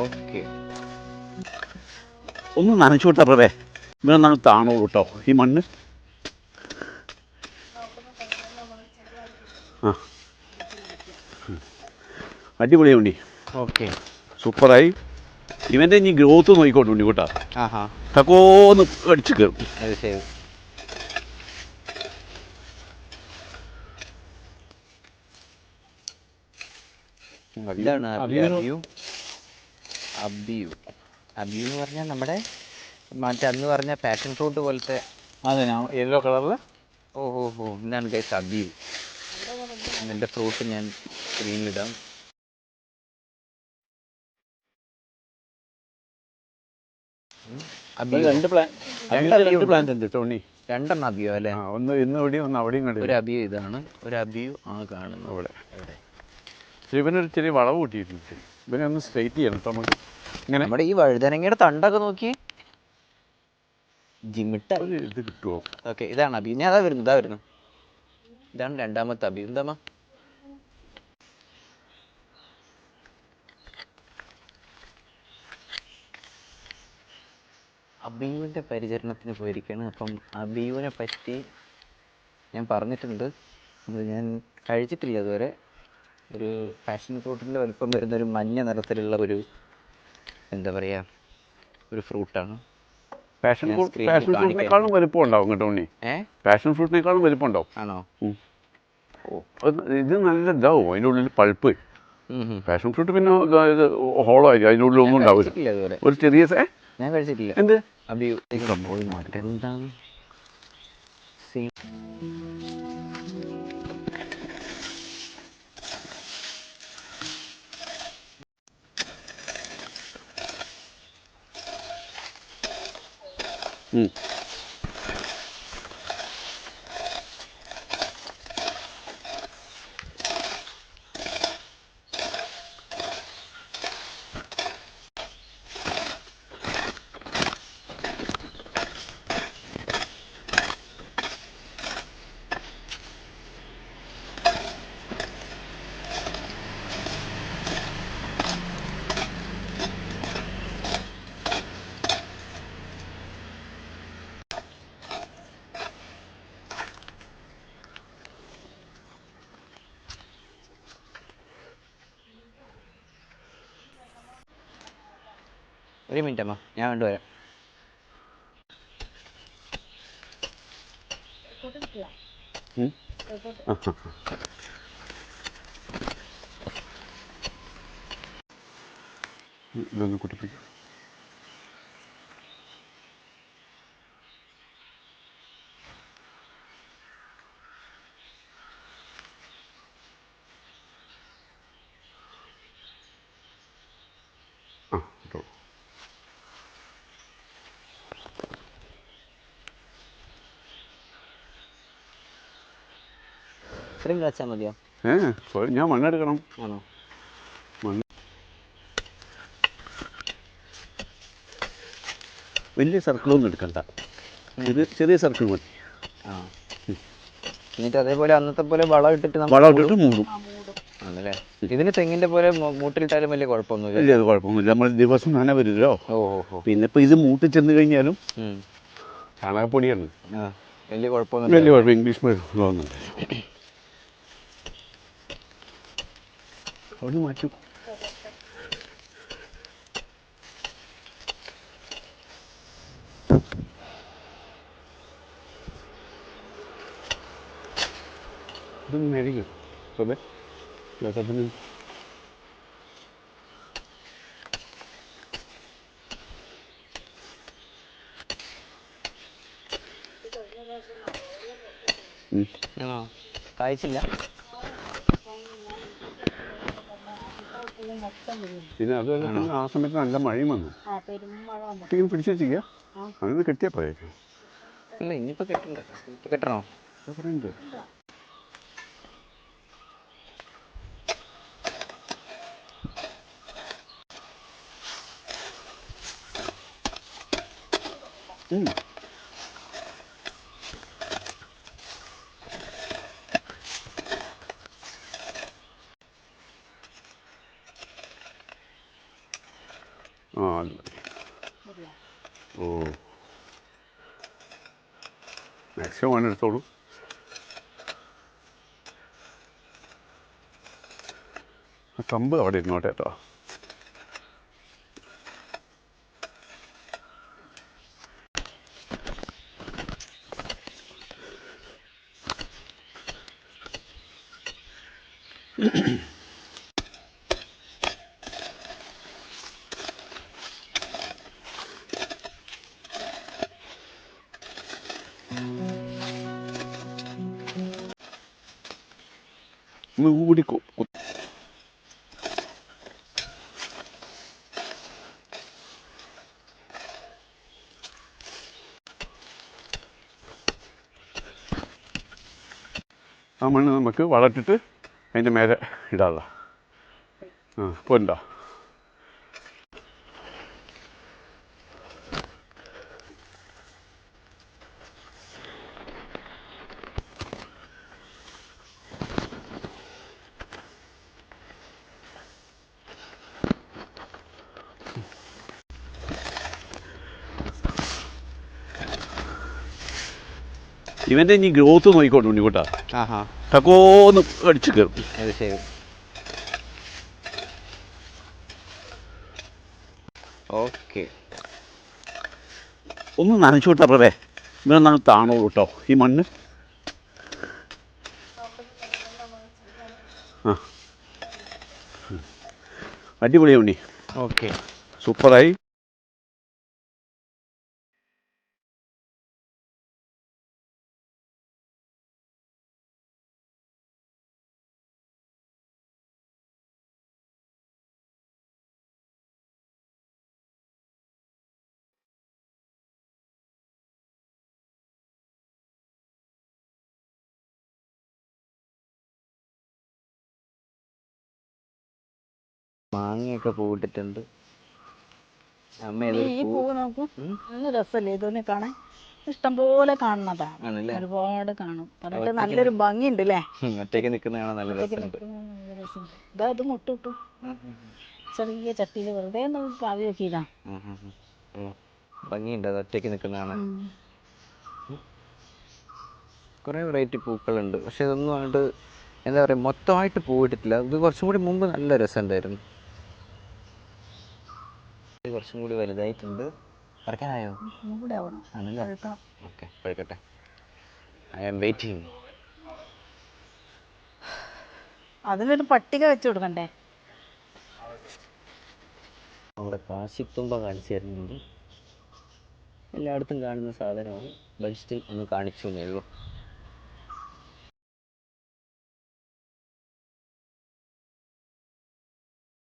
Okay. ഒന്ന് നനച്ചു വിട്ടാ പ്രവേ ഇവിടെ നമ്മൾ താണോളൂ കേട്ടോ ഈ മണ്ണ്. ആ. അടിപൊളി ഉണ്ണി. ഓക്കെ. സൂപ്പറായി. ഇവന്റെ ഇനി ഗ്രോത്ത് നോക്കിക്കോട്ടെ ഉണ്ണി കൂട്ടാ. ആഹാ. തക്കോന്ന് അടിച്ച് കയറും അത് ശരി. ഇതാണ് അബിയു- അബിയു അബിയു അബിയു എന്ന് പറഞ്ഞാൽ നമ്മുടെ മറ്റേ അന്ന് പറഞ്ഞ പാഷൻ ഫ്രൂട്ട് പോലത്തെ അതെ യെല്ലോ കളറിൽ ഓ ഓ ഓ ഇതാണ് ഗൈസ് അബിയു. എന്റെ ഫ്രൂട്ട് ഞാൻ സ്ക്രീനിലിടാം രണ്ട് പ്ലാന്റ് ഉണ്ട് ടോണി. രണ്ടെണ്ണം അബിയു അല്ലേ? ഒന്ന് ഇന്ന് ഒന്ന് അവിടെയും കണ്ടു. ഒരു അബിയു ഇതാണ് ഒരു അബിയു ആ കാണുന്നു ഇവിടെ ഇവനൊരു ചെറിയ വളവ് കൂട്ടിയിട്ടുണ്ട്. ഇവനെ ഒന്ന് സ്ട്രൈറ്റ് ചെയ്യണം നമുക്ക്. ഇങ്ങനെ. നമ്മുടെ ഈ വഴുതനങ്ങയുടെ തണ്ടൊക്കെ നോക്കി ജിമിട്ട ഒരു ഇത് കിട്ടുമോ ഓക്കെ ഇതാണ് അബി. ഞാൻ അതാ വരുന്നു ഇതാ വരുന്നു ഇതാണ് രണ്ടാമത്തെ അബി. എന്താ അബിയുവിന്റെ പരിചരണത്തിന് പോയിരിക്കുകയാണ്. അപ്പം അബിയുവിനെ പറ്റി ഞാൻ പറഞ്ഞിട്ടുണ്ട്. അത് ഞാൻ കഴിച്ചിട്ടില്ല ഇതുവരെ. ഒരു പാഷൻ ഫ്രൂട്ടിന്റെ വലുപ്പം വരുന്ന ഒരു മഞ്ഞ നിറത്തിലുള്ള ഒരു എന്താ പറയുക ഒരു ഫ്രൂട്ടാണ്. Passion fruit passion. ഫ്രൂട്ടിനേക്കാളും വലിപ്പം ഉണ്ടാവും കേട്ടോ ഉണ്ണി. പാഷൻ ഫ്രൂട്ടിനേക്കാളും വലിപ്പം ഉണ്ടാവും. ആണോ? ഇത് നല്ല ഇതാവും? അതിന്റെ ഉള്ളിൽ പൾപ്പ്. പാഷൻ ഫ്രൂട്ട് പിന്നെ ഇത് ഹോളോ ആയിരിക്കും. അതിന്റെ ഉള്ളിൽ ഒന്നും ഉണ്ടാവില്ല. ഒരു ചെറിയ? ഞാൻ കഴിച്ചിട്ടില്ല. എന്ത്? എന്താണ്? 嗯。ഒരു മിനിറ്റ് അമ്മ. ഞാൻ കൊണ്ടുവരാം. ഇതൊന്ന് കുട്ടിപ്പിക്കും. ആ കേട്ടോ ഇത്രയും കളിച്ചാൽ മതിയോ? ഏ ഞാൻ മണ്ണെടുക്കണം. ആണോ? മണ്ണ്. വലിയ സർക്കിളൊന്നും എടുക്കണ്ട. ചെറിയ ചെറിയ സർക്കിൾ മതി. ആ. എന്നിട്ട് അതേപോലെ അന്നത്തെ പോലെ വളം ഇട്ടിട്ട് വളം ഇട്ടിട്ട് മൂടും. ആണല്ലേ? ഇതിന് തെങ്ങിന്റെ പോലെ മൂട്ടിലിട്ടാലും വലിയ കുഴപ്പമൊന്നുമില്ല. ഇല്ല അത് കുഴപ്പമൊന്നുമില്ല. നമ്മൾ ദിവസം നന വരുമല്ലോ ഓ പിന്നെ ഇപ്പൊ ഇത് മൂട്ടി ചെന്ന് കഴിഞ്ഞാലും. ചാണകപ്പൊടിയാണ്. വലിയ കുഴപ്പമൊന്നുമില്ല. വലിയ കുഴപ്പം. ഇംഗ്ലീഷ് മരുന്ന് അവിടെ മാറ്റും ഇതൊന്ന് മേടിക്കും സ്വബേ ലതത്തിന് ഉം. പിന്നെ. അത് ആ സമയത്ത് നല്ല മഴയും വന്നു. ഒട്ടിങ്ങനെ പിടിച്ചു വെച്ചിരിക്കുക അങ്ങനെ കെട്ടിയാൽ പോയേക്കും. കെട്ടണ്ട. ഇപ്പൊ കെട്ടണോ? പറയുന്നത് ഉം. ഓ മാക്സിമം വേണം എടുത്തോളൂ. കമ്പ് അവിടെ ഇരുന്നോട്ടെ കേട്ടോ. ഒന്ന് കൂടി ആ മണ്ണ് നമുക്ക് വളർത്തിട്ട് അതിന്റെ മേലെ ഇടാനുള്ള ആ ഇപ്പോൾ ഇവന്റെ ഇനി ഗ്രോത്ത് നോക്കിക്കോട്ടെ ഉണ്ണിക്കൂട്ടാ. ടക്കോന്ന് അടിച്ച് കയറും അത് ശരി. ഓക്കെ. ഒന്ന് നനച്ചു വിട്ടറേ നല്ല താണോളൂ കേട്ടോ ഈ മണ്ണ്. ആ. അടിപൊളിയാ ഉണ്ണി. ഓക്കെ. സൂപ്പറായി. മാങ്ങയൊക്കെ പൂവിട്ടിട്ടുണ്ട്. അമ്മ ഈ ഈ പൂ പൂവ് നോക്കൂ. നല്ല രസമല്ലേ ഇതൊന്നെ കാണാൻ? ഇഷ്ടംപോലെ കാണുന്നതാണ്. ആണല്ലേ? ഒരുപാട് കാണും. പറഞ്ഞിട്ട് നല്ലൊരു ഭംഗിയുണ്ട് അല്ലേ ഉം, ഒറ്റയ്ക്ക് നിൽക്കുന്ന കാണാൻ നല്ല രസമുണ്ട്. ഇതാ ഇത് മുട്ടിട്ടു ചെറിയ ചട്ടിയിൽ വെറുതെ ഒന്ന് പാവി വെക്കിയതാ ഉം, ഉം, ഉം. ഉം. ഭംഗിയുണ്ട് അത് ഒറ്റയ്ക്ക് നിൽക്കുന്ന കാണാൻ. കുറേ വെറൈറ്റി പൂക്കളുണ്ട്. പക്ഷെ ഇതൊന്നും ആയിട്ട് എന്താ പറയുക മൊത്തമായിട്ട് പൂവിട്ടിട്ടില്ല. ഇത് കുറച്ചും കൂടി മുമ്പ് നല്ല രസമുണ്ടായിരുന്നു. കുറച്ചും കൂടി വലുതായിട്ടുണ്ട്. ഒന്നും കൂടെ ആവണം. ആണല്ലേ? പഴുക്കണം. ഓക്കെ പഴുക്കട്ടെ ഐ ആം വെയിറ്റിംഗ് അതിനൊരു പട്ടിക വെച്ച് കൊടുക്കണ്ടേ? അവിടെ കാശിത്തുമ്പ കാണിച്ചു തരുന്നുണ്ട്. എല്ലായിടത്തും കാണുന്ന സാധനമാണ്. ബഡ്ജറ്റിൽ ഒന്ന് കാണിച്ചു എന്നേ ഉള്ളൂ.